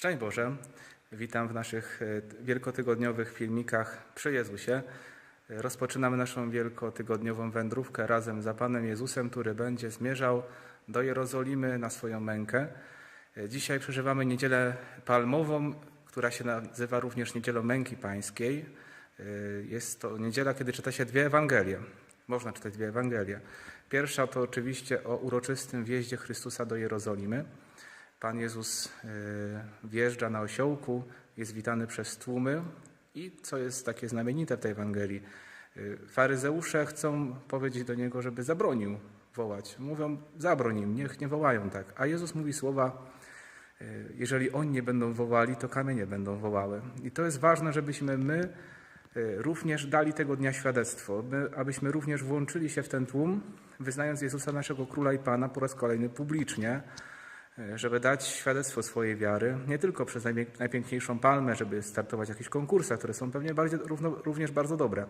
Szczęść Boże, witam w naszych e, wielkotygodniowych filmikach przy Jezusie. Rozpoczynamy naszą wielkotygodniową wędrówkę razem za Panem Jezusem, który będzie zmierzał do Jerozolimy na swoją mękę. E, Dzisiaj przeżywamy niedzielę palmową, która się nazywa również Niedzielą Męki Pańskiej. E, Jest to niedziela, kiedy czyta się dwie Ewangelie. Można czytać dwie Ewangelie. Pierwsza to oczywiście o uroczystym wjeździe Chrystusa do Jerozolimy. Pan Jezus e, wjeżdża na osiołku, jest witany przez tłumy i co jest takie znamienite w tej Ewangelii, e, faryzeusze chcą powiedzieć do Niego, żeby zabronił wołać. Mówią, zabroń im, niech nie wołają tak. A Jezus mówi słowa, e, jeżeli oni nie będą wołali, to kamienie będą wołały. I to jest ważne, żebyśmy my również dali tego dnia świadectwo, my, abyśmy również włączyli się w ten tłum, wyznając Jezusa naszego Króla i Pana po raz kolejny publicznie, żeby dać świadectwo swojej wiary, nie tylko przez najpię- najpiękniejszą palmę, żeby startować w konkursach, które są pewnie bardziej, równo, również bardzo dobre,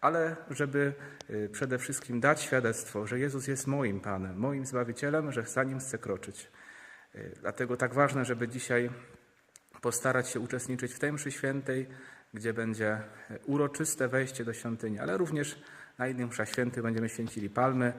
ale żeby e, przede wszystkim dać świadectwo, że Jezus jest moim Panem, moim Zbawicielem, że za Nim chcę kroczyć. E, Dlatego tak ważne, żeby dzisiaj postarać się uczestniczyć w tej mszy świętej, gdzie będzie e, uroczyste wejście do świątyni, ale również na innych mszach świętych będziemy święcili palmy.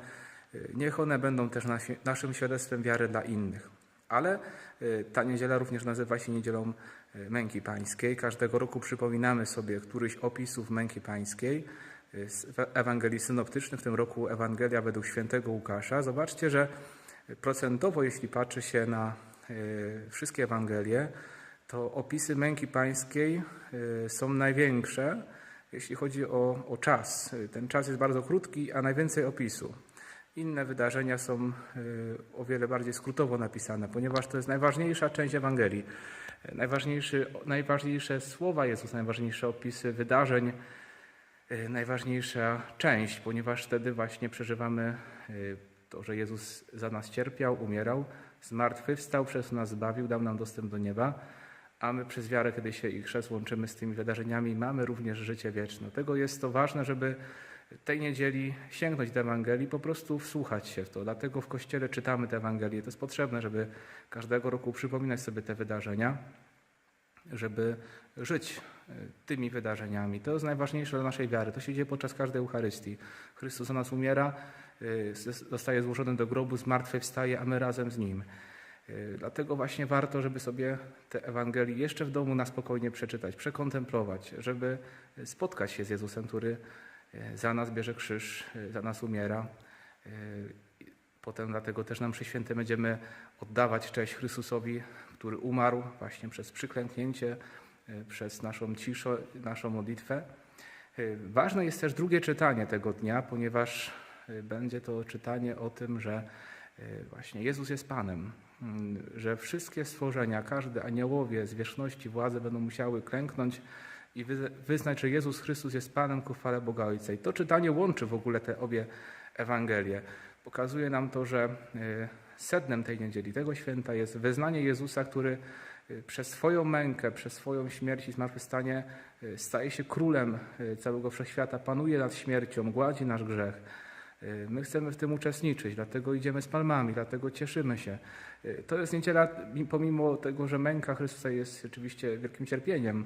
E, Niech one będą też nasi- naszym świadectwem wiary dla innych. Ale e, ta niedziela również nazywa się Niedzielą e, Męki Pańskiej. Każdego roku przypominamy sobie któryś opisów Męki Pańskiej z Ewangelii Synoptycznych, w tym roku Ewangelia według świętego Łukasza. Zobaczcie, że procentowo, jeśli patrzy się na wszystkie Ewangelie, to opisy męki pańskiej y, są największe, jeśli chodzi o, o czas. Y, Ten czas jest bardzo krótki, a najwięcej opisu. Inne wydarzenia są y, o wiele bardziej skrótowo napisane, ponieważ to jest najważniejsza część Ewangelii. Najważniejszy, najważniejsze słowa Jezus, najważniejsze opisy wydarzeń, y, najważniejsza część, ponieważ wtedy właśnie przeżywamy y, to, że Jezus za nas cierpiał, umierał, zmartwychwstał, przez nas zbawił, dał nam dostęp do nieba, a my przez wiarę, kiedy się i chrzest łączymy z tymi wydarzeniami, mamy również życie wieczne. Tego jest to ważne, żeby tej niedzieli sięgnąć do Ewangelii, po prostu wsłuchać się w to. Dlatego w Kościele czytamy te Ewangelie. To jest potrzebne, żeby każdego roku przypominać sobie te wydarzenia żeby żyć e, tymi wydarzeniami. To jest najważniejsze dla naszej wiary. To się dzieje podczas każdej Eucharystii. Chrystus za nas umiera, e, zostaje złożony do grobu, zmartwychwstaje, a my razem z Nim. E, Dlatego właśnie warto, żeby sobie te Ewangelii jeszcze w domu na spokojnie przeczytać, przekontemplować, żeby spotkać się z Jezusem, który za nas bierze krzyż, e, za nas umiera. E, Potem dlatego też nam przy świętym będziemy oddawać cześć Chrystusowi, który umarł właśnie przez przyklęknięcie, e, przez naszą ciszę, naszą modlitwę. E, Ważne jest też drugie czytanie tego dnia, ponieważ e, będzie to czytanie o tym, że e, właśnie Jezus jest Panem, że wszystkie stworzenia, każde aniołowie, zwierzchności, władze będą musiały klęknąć i wyz- wyznać, że Jezus Chrystus jest Panem ku chwale Boga Ojca. I to czytanie łączy w ogóle te obie Ewangelie. Pokazuje nam to, że e, sednem tej niedzieli, tego święta jest wyznanie Jezusa, który e, przez swoją mękę, przez swoją śmierć i zmartwychwstanie e, staje się królem całego wszechświata, panuje nad śmiercią, gładzi nasz grzech. E, My chcemy w tym uczestniczyć, dlatego idziemy z palmami, dlatego cieszymy się. E, To jest niedziela, mi- pomimo tego, że męka Chrystusa jest oczywiście wielkim cierpieniem,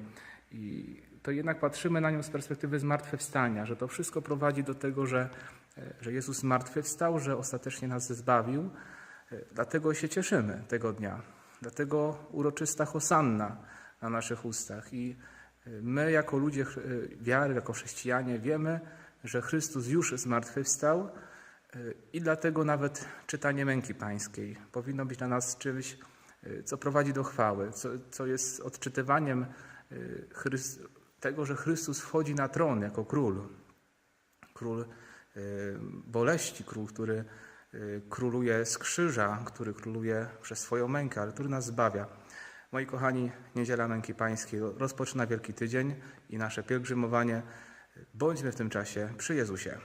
i to jednak patrzymy na nią z perspektywy zmartwychwstania, że to wszystko prowadzi do tego, że, e, że Jezus zmartwychwstał, że ostatecznie nas zbawił. E, Dlatego się cieszymy tego dnia. Dlatego uroczysta hosanna na naszych ustach. I e, my, jako ludzie wiary, jako chrześcijanie, wiemy, że Chrystus już zmartwychwstał e, i dlatego nawet czytanie męki pańskiej powinno być dla nas czymś, e, co prowadzi do chwały, co, co jest odczytywaniem e, Chrys- tego, że Chrystus wchodzi na tron jako król. Król boleści, król, który króluje z krzyża, który króluje przez swoją mękę, ale który nas zbawia. Moi kochani, Niedziela Męki Pańskiej rozpoczyna Wielki Tydzień i nasze pielgrzymowanie. Bądźmy w tym czasie przy Jezusie.